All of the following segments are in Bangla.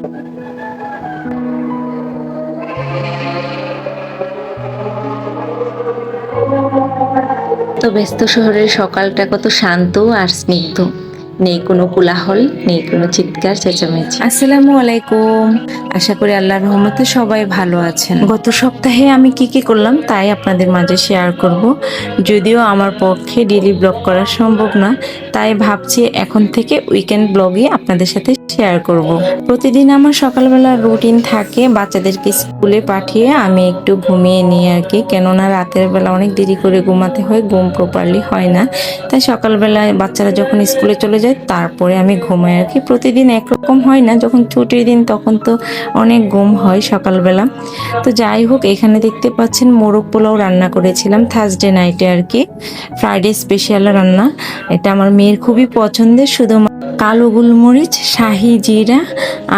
তো ব্যস্ত শহরের সকালটা কত শান্ত আর স্নিগ্ধ। নেই কোনো কোলাহল, নেই কোনো চিৎকার, চেঁচামেচি। আসসালামু আলাইকুম। আশা করি আল্লাহর রহমতে সবাই ভালো আছেন। গত সপ্তাহে আমি কি কি করলাম তাই আপনাদের মাঝে শেয়ার করব। যদিও আমার পক্ষে ডেলি ব্লগ করা সম্ভব না, তাই ভাবছি এখন থেকে উইকেন্ড ব্লগে আপনাদের সাথে শেয়ার করব। প্রতিদিন আমার সকালবেলা রুটিন থাকে, বাচ্চাদেরকে স্কুলে পাঠিয়ে আমি একটু ঘুমিয়ে নিই আর কি। কেননা রাতের বেলা অনেক দেরি করে ঘুমাতে হয়, ঘুম প্রপারলি হয় না। তাই সকালবেলায় বাচ্চারা যখন স্কুলে চলে যায়, তারপরে আমি ঘুমাই আর কি। প্রতিদিন একরকম হয় না, যখন ছুটির দিন তখন তো অনেক ঘুম হয় সকালবেলা। তো যাই হোক, এখানে দেখতে পাচ্ছেন মোরগ পোলাও রান্না করেছিলাম থার্সডে নাইটে আর কি। ফ্রাইডে স্পেশাল রান্না। এটা আমার মেয়ের খুবই পছন্দের শুধু কালো গোলমরিচ, শাহি জিরা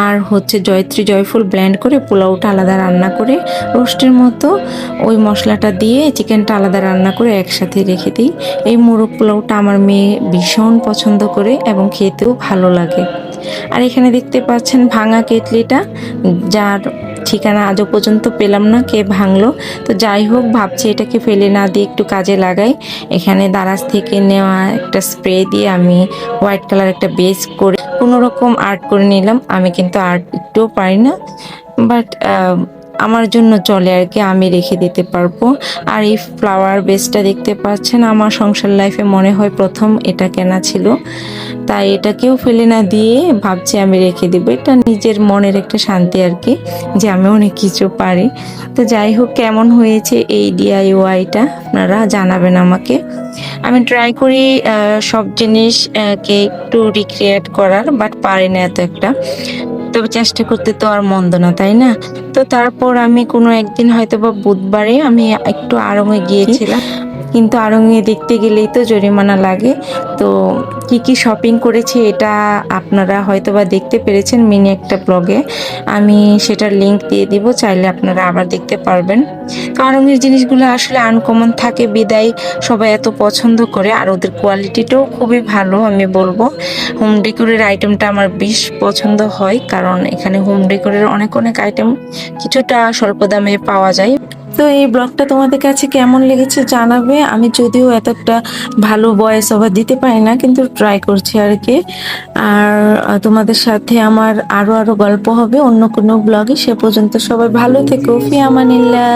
আর হচ্ছে জয়ত্রী জয়ফুল ব্লেন্ড করে পোলাওটা আলাদা রান্না করে রোস্টের মতো ওই মশলাটা দিয়ে চিকেনটা আলাদা রান্না করে একসাথে রেখে দিই। এই মোরগ পোলাওটা আমার মেয়ে ভীষণ পছন্দ করে এবং খেতেও ভালো লাগে। আর এখানে দেখতে পাচ্ছেন ভাঙা কেটলিটা, যার ঠিকানা আজও পর্যন্ত পেলাম না, কে ভাঙলো। তো যাই হোক, ভাবছি এটাকে ফেলে না দিয়ে একটু কাজে লাগাই। এখানে দারাজ থেকে নেওয়া একটা স্প্রে দিয়ে আমি হোয়াইট কালার একটা বেস করে কোনো রকম আর্ট করে নিলাম। আমি কিন্তু আর্ট একটুও পারি না, বাট আমার জন্য চলে আর কি আমি রেখে দিতে পারব। আর এই ফ্লাওয়ার বেসটা দেখতে পাচ্ছেন আমার সংসার লাইফে মনে হয় প্রথম এটা কেনা ছিল। তাই এটাকেও ফেলে না দিয়ে ভাবছি আমি রেখে দিব। এটা নিজের মনের একটা শান্তি আর কি যে আমি অনেক কিছু পারি। তো যাই হোক কেমন হয়েছে এই ডিআইওয়াইটা আপনারা জানাবেন আমাকে। আমি ট্রাই করি সব জিনিস আহ, কে একটু রিক্রিয়েট করার বাট পারি না এত একটা। তবে চেষ্টা করতে তো আর মন্দ না, তাই না? তো তারপর আমি কোনো একদিন হয়তো বা বুধবারে আমি একটু আরামে গিয়েছিলাম। কিন্তু আড়ঙে দেখতে গেলেই তো জরিমানা লাগে। তো কি কি শপিং করেছি এটা আপনারা হয়তো বা দেখতে পেরেছেন মিনি একটা ব্লগে আমি সেটার লিংক দিয়ে দিব, চাইলে আপনারা আবার দেখতে পারবেন। তো আড়ঙের জিনিসগুলো আসলে আনকমন থাকে, বিদায় সবাই এত পছন্দ করে, আর ওদের কোয়ালিটিটাও খুবই ভালো, আমি বলব। হোম ডেকোরের আইটেমটা আমার বেশ পছন্দ হয়, কারণ এখানে হোম ডেকোরের অনেক অনেক আইটেম কিছুটা স্বল্প দামে পাওয়া যায়। তো এই ব্লগটা তোমাদের কাছে কেমন লেগেছে জানাবে? আমি যদিও এতটা ভালো ভয়েস ওভার দিতে পারি না, কিন্তু ট্রাই করছি আর কি। আর তোমাদের সাথে আমার আরও আরও গল্প হবে অন্য কোনো ব্লগে সে পর্যন্ত সবাই ভালো থেকো। ফি আমানিল্লাহ